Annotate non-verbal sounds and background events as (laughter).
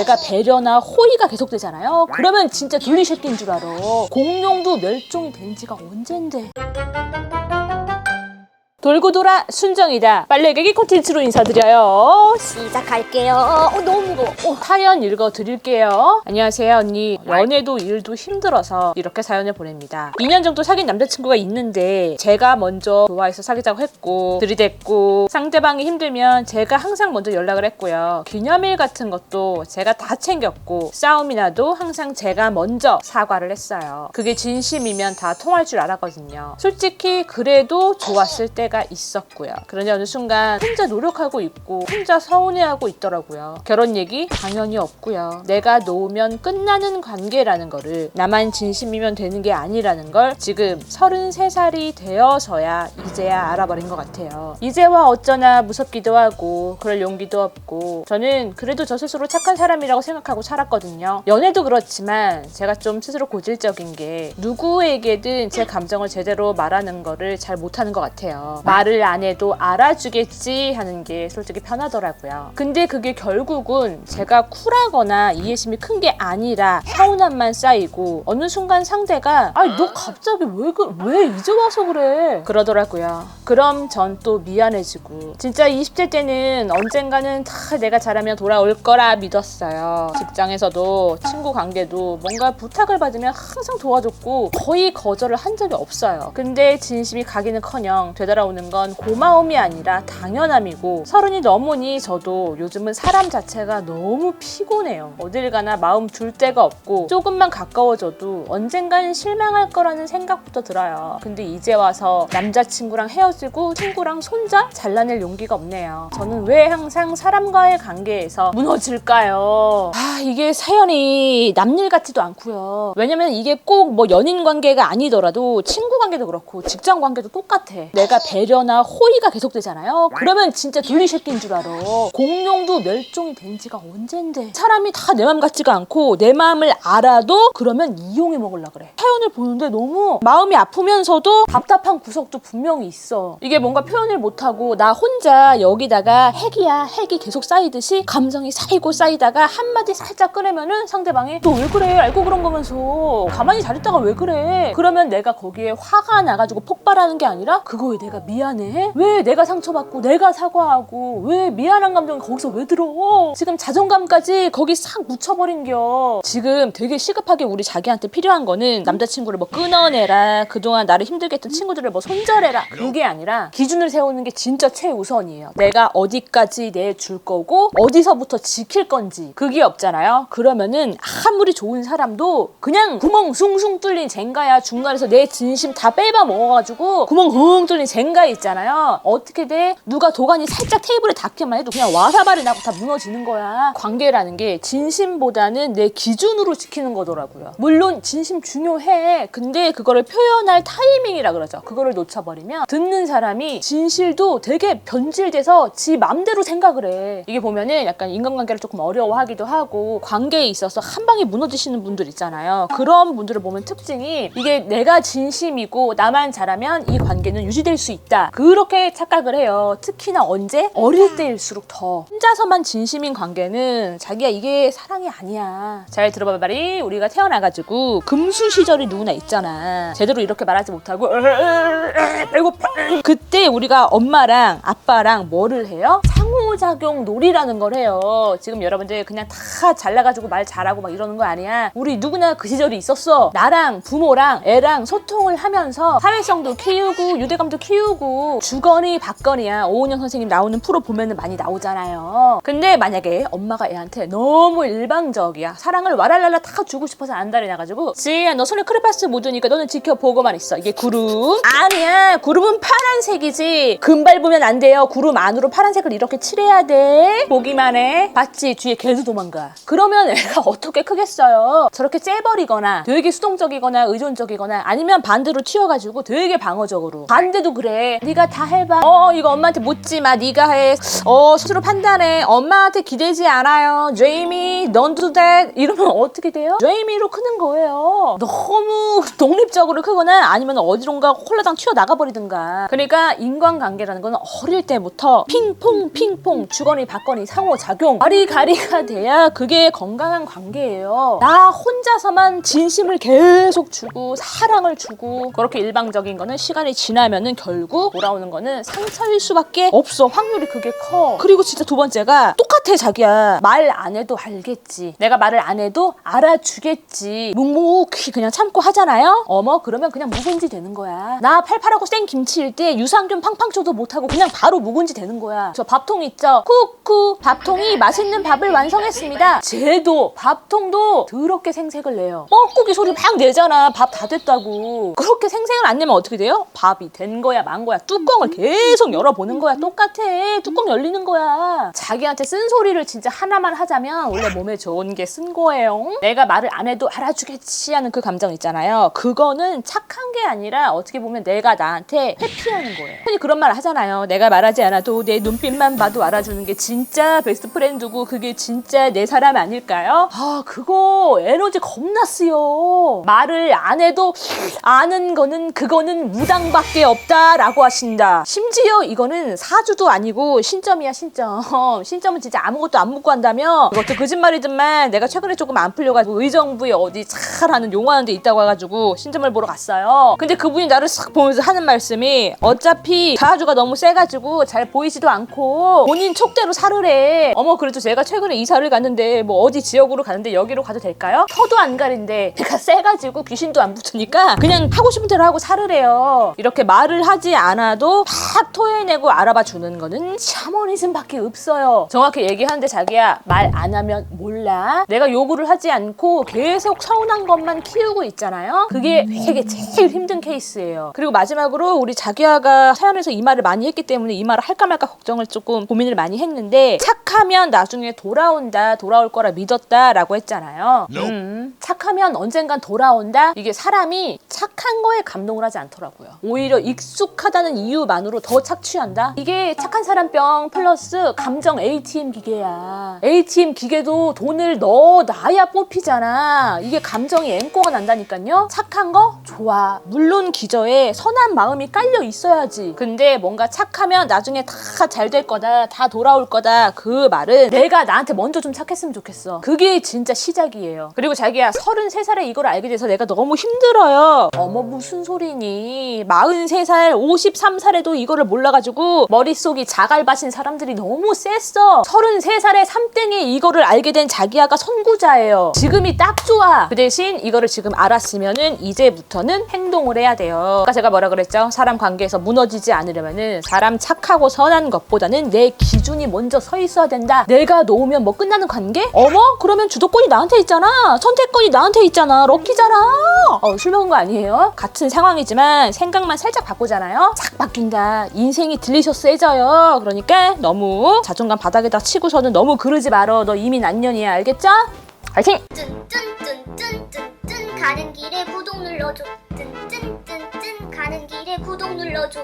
내가 배려나 호의가 계속되잖아요. 그러면 진짜 둘리 새끼인 줄 알아. 공룡도 멸종이 된 지가 언젠데. 돌고 돌아 순정이다. 빨래개기 콘텐츠로 인사드려요. 시작할게요. 어, 너무 무거워. 어, 사연 읽어 드릴게요. 안녕하세요, 언니. 연애도 일도 힘들어서 이렇게 사연을 보냅니다. 2년 정도 사귄 남자친구가 있는데 제가 먼저 좋아해서 사귀자고 했고 들이댔고 상대방이 힘들면 제가 항상 먼저 연락을 했고요. 기념일 같은 것도 제가 다 챙겼고 싸움이 나도 항상 제가 먼저 사과를 했어요. 그게 진심이면 다 통할 줄 알았거든요. 솔직히 그래도 좋았을 때가 있었고요. 그런데 어느 순간 혼자 노력하고 있고 혼자 서운해하고 있더라고요. 결혼 얘기 당연히 없고요. 내가 놓으면 끝나는 관계라는 거를 나만 진심이면 되는 게 아니라는 걸 지금 33살이 되어서야 이제야 알아버린 것 같아요. 이제와 어쩌나 무섭기도 하고 그럴 용기도 없고 저는 그래도 저 스스로 착한 사람이라고 생각하고 살았거든요. 연애도 그렇지만 제가 좀 스스로 고질적인 게 누구에게든 제 감정을 제대로 말하는 거를 잘 못하는 것 같아요. 말을 안 해도 알아주겠지 하는 게 솔직히 편하더라고요. 근데 그게 결국은 제가 쿨하거나 이해심이 큰 게 아니라 서운함만 쌓이고 어느 순간 상대가 아니 너 갑자기 왜, 그, 왜 이제 와서 그래 그러더라고요. 그럼 전 또 미안해지고 진짜 20대 때는 언젠가는 다 내가 잘하면 돌아올 거라 믿었어요. 직장에서도 친구 관계도 뭔가 부탁을 받으면 항상 도와줬고 거의 거절을 한 적이 없어요. 근데 진심이 가기는커녕 되돌아오 는 건 고마움이 아니라 당연함이고 서른이 넘으니 저도 요즘은 사람 자체가 너무 피곤해요. 어딜 가나 마음 둘 데가 없고 조금만 가까워져도 언젠간 실망할 거라는 생각부터 들어요. 근데 이제 와서 남자친구랑 헤어지고 친구랑 손자 잘라낼 용기가 없네요. 저는 왜 항상 사람과의 관계에서 무너질까요? 아 이게 사연이 남일 같지도 않고요. 왜냐면 이게 꼭 뭐 연인 관계가 아니더라도 친구 관계도 그렇고 직장 관계도 똑같아. 내가 배 려나 호의가 계속되잖아요. 그러면 진짜 둘리 새끼인 줄 알아. 공룡도 멸종이 된 지가 언젠데. 사람이 다 내 마음 같지가 않고 내 마음을 알아도 그러면 이용해 먹으려 그래. 사연을 보는데 너무 마음이 아프면서도 답답한 구석도 분명히 있어. 이게 뭔가 표현을 못하고 나 혼자 여기다가 핵이야 핵이 계속 쌓이듯이 감정이 쌓이고 쌓이다가 한마디 살짝 꺼내면은 상대방이 너 왜 그래 알고 그런 거면서 가만히 잘 있다가 왜 그래 그러면 내가 거기에 화가 나가지고 폭발하는 게 아니라 그거에 내가 미안해? 왜 내가 상처받고 내가 사과하고 왜 미안한 감정이 거기서 왜 들어? 지금 자존감까지 거기 싹 묻혀버린겨. 지금 되게 시급하게 우리 자기한테 필요한 거는 남자친구를 뭐 끊어내라 그동안 나를 힘들게 했던 친구들을 뭐 손절해라. 그게 아니라 기준을 세우는 게 진짜 최우선이에요. 내가 어디까지 내줄 거고 어디서부터 지킬 건지 그게 없잖아요. 그러면은 아무리 좋은 사람도 그냥 구멍 숭숭 뚫린 젠가야 중간에서 내 진심 다 빼봐 먹어가지고 구멍 흥 뚫린 젠가 있잖아요. 어떻게 돼 누가 도가니 살짝 테이블에 닿기만 해도 그냥 와사발이 나고 다 무너지는 거야. 관계라는 게 진심보다는 내 기준으로 지키는 거더라고요. 물론 진심 중요해. 근데 그거를 표현할 타이밍이라 그러죠. 그거를 놓쳐버리면 듣는 사람이 진실도 되게 변질돼서 지 맘대로 생각을 해. 이게 보면은 약간 인간관계를 조금 어려워하기도 하고 관계에 있어서 한 방에 무너지시는 분들 있잖아요. 그런 분들을 보면 특징이 이게 내가 진심이고 나만 잘하면 이 관계는 유지될 수 있다 그렇게 착각을 해요. 특히나 언제? 어릴 때일수록 더. 혼자서만 진심인 관계는 자기야 이게 사랑이 아니야. 잘 들어봐 말이. 우리가 태어나가지고 금수 시절이 누구나 있잖아. 제대로 이렇게 말하지 못하고 (laughs) 배고파. 그때 우리가 엄마랑 아빠랑 뭐를 해요? 상호작용 놀이라는 걸 해요. 지금 여러분들 그냥 다 잘나가지고 말 잘하고 막 이러는 거 아니야. 우리 누구나 그 시절이 있었어. 나랑 부모랑 애랑 소통을 하면서 사회성도 키우고 유대감도 키우고 주거니 받거니야. 오은영 선생님 나오는 프로 보면은 많이 나오잖아요. 근데 만약에 엄마가 애한테 너무 일방적이야. 사랑을 와랄랄라 다 주고 싶어서 안달이 나가지고 지혜야 너 손에 크레파스 묻으니까 너는 지켜보고만 있어. 이게 구름? 아니야. 구름은 파란색이지. 금 밟으면 안 돼요. 구름 안으로 파란색을 이렇게 칠해야 돼. 보기만 해. 봤지? 뒤에 개도 도망가. 그러면 애가 (laughs) 어떻게 크겠어요? 저렇게 째버리거나 되게 수동적이거나 의존적이거나 아니면 반대로 튀어가지고 되게 방어적으로. 반대도 그래. 네가 다 해봐. 어 이거 엄마한테 묻지 마. 네가 해. 어 스스로 판단해. 엄마한테 기대지 않아요. 제이미, don't do that. 이러면 어떻게 돼요? 제이미로 크는 거예요. 너무 독립적으로 크거나 아니면 어디론가 홀라당 튀어 나가버리든가. 그러니까 인간관계라는 건 어릴 때부터 핑퐁 핑퐁 핑퐁 주거니 받거니 상호작용. 가리가리가 돼야 그게 건강한 관계예요. 나 혼자서만 진심을 계속 주고 사랑을 주고 그렇게 일방적인 거는 시간이 지나면은 결국 돌아오는 거는 상처일 수밖에 없어. 확률이 그게 커. 그리고 진짜 두 번째가 똑같아 자기야. 말 안 해도 알겠지. 내가 말을 안 해도 알아주겠지. 묵묵히 그냥 참고 하잖아요? 어머 그러면 그냥 묵은지 되는 거야. 나 팔팔하고 생 김치일 때 유산균 팡팡 쳐도 못하고 그냥 바로 묵은지 되는 거야. 저 밥통 있죠. 쿠쿠 밥통이 맛있는 밥을 완성했습니다. 쟤도 밥통도 더럽게 생색을 내요. 뻐꾸기 소리 막 내잖아. 밥 다 됐다고. 그렇게 생색을 안 내면 어떻게 돼요? 밥이 된 거야 만 거야. 뚜껑을 계속 열어보는 거야. 똑같아. 뚜껑 열리는 거야. 자기한테 쓴 소리를 진짜 하나만 하자면 원래 몸에 좋은 게 쓴 거예요. 내가 말을 안 해도 알아주겠지 하는 그 감정 있잖아요. 그거는 착한 게 아니라 어떻게 보면 내가 나한테 회피하는 거예요. 흔히 그런 말 하잖아요. 내가 말하지 않아도 내 눈빛만 봐도 알아주는 게 진짜 베스트 프렌드고 그게 진짜 내 사람 아닐까요? 아 그거 에너지 겁나 쓰여. 말을 안 해도 아는 거는 그거는 무당밖에 없다라고 하신다. 심지어 이거는 사주도 아니고 신점이야 신점. (laughs) 신점은 진짜 아무것도 안 묻고 한다며 그것도 거짓말이지만 내가 최근에 조금 안 풀려가지고 의정부에 어디 잘하는 용하는 데 있다고 해가지고 신점을 보러 갔어요. 근데 그분이 나를 싹 보면서 하는 말씀이 어차피 사주가 너무 세가지고 잘 보이지도 않고 본인 촉대로 살으래 어머 그래도 제가 최근에 이사를 갔는데 뭐 어디 지역으로 가는데 여기로 가도 될까요? 터도 안 가린데 내가 세가지고 귀신도 안 붙으니까 그냥 하고 싶은 대로 하고 살으래요. 이렇게 말을 하지 않아도 다 토해내고 알아봐 주는 거는 샤머니즘밖에 없어요. 정확히 얘기하는데 자기야 말 안 하면 몰라. 내가 요구를 하지 않고 계속 서운한 것만 키우고 있잖아요. 그게 되게 제일 힘든 케이스예요. 그리고 마지막으로 우리 자기야가 사연에서 이 말을 많이 했기 때문에 이 말을 할까 말까 걱정을 조금 고민을 많이 했는데 착하면 나중에 돌아온다 돌아올 거라 믿었다라고 했잖아요. 음, 착하면 언젠간 돌아온다? 이게 사람이 착한 거에 감동을 하지 않더라고요. 오히려 익숙하다는 이유만으로 더 착취한다? 이게 착한 사람병 플러스 감정 ATM 기계야. ATM 기계도 돈을 넣어 놔야 뽑히잖아. 이게 감정이 앵꼬가 난다니까요? 착한 거? 좋아. 물론 기저에 선한 마음이 깔려 있어야지. 근데 뭔가 착하면 나중에 다 잘 될 거다 다 돌아올 거다. 그 말은 내가 나한테 먼저 좀 착했으면 좋겠어. 그게 진짜 시작이에요. 그리고 자기야 33살에 이걸 알게 돼서 내가 너무 힘들어요. 어머 무슨 소리니? 43살 53살에도 이거를 몰라가지고 머릿속이 자갈밭인 사람들이 너무 셌어. 33살에 삼땡에 이거를 알게 된 자기야가 선구자예요. 지금이 딱 좋아. 그 대신 이거를 지금 알았으면은 이제부터는 행동을 해야 돼요. 아까 제가 뭐라 그랬죠? 사람 관계에서 무너지지 않으려면은 사람 착하고 선한 것보다는 내 기준이 먼저 서 있어야 된다. 내가 놓으면 뭐 끝나는 관계? 어머 그러면 주도권이 나한테 있잖아. 선택권이 나한테 있잖아. 럭키잖아. 어, 술 먹은 거 아니에요? 같은 상황이지만 생각만 살짝 바꾸잖아요. 착 바뀐다. 인생이 들리셔세져요. 그러니까 너무 자존감 바닥에다 치고서는 너무 그러지 말어. 너 이미 난년이야. 알겠죠? 화이팅! 쭌쭌쭌쭌쭌 가는 길에 구독 눌러줘. 쭌쭌쭌쭌 가는 길에 구독 눌러줘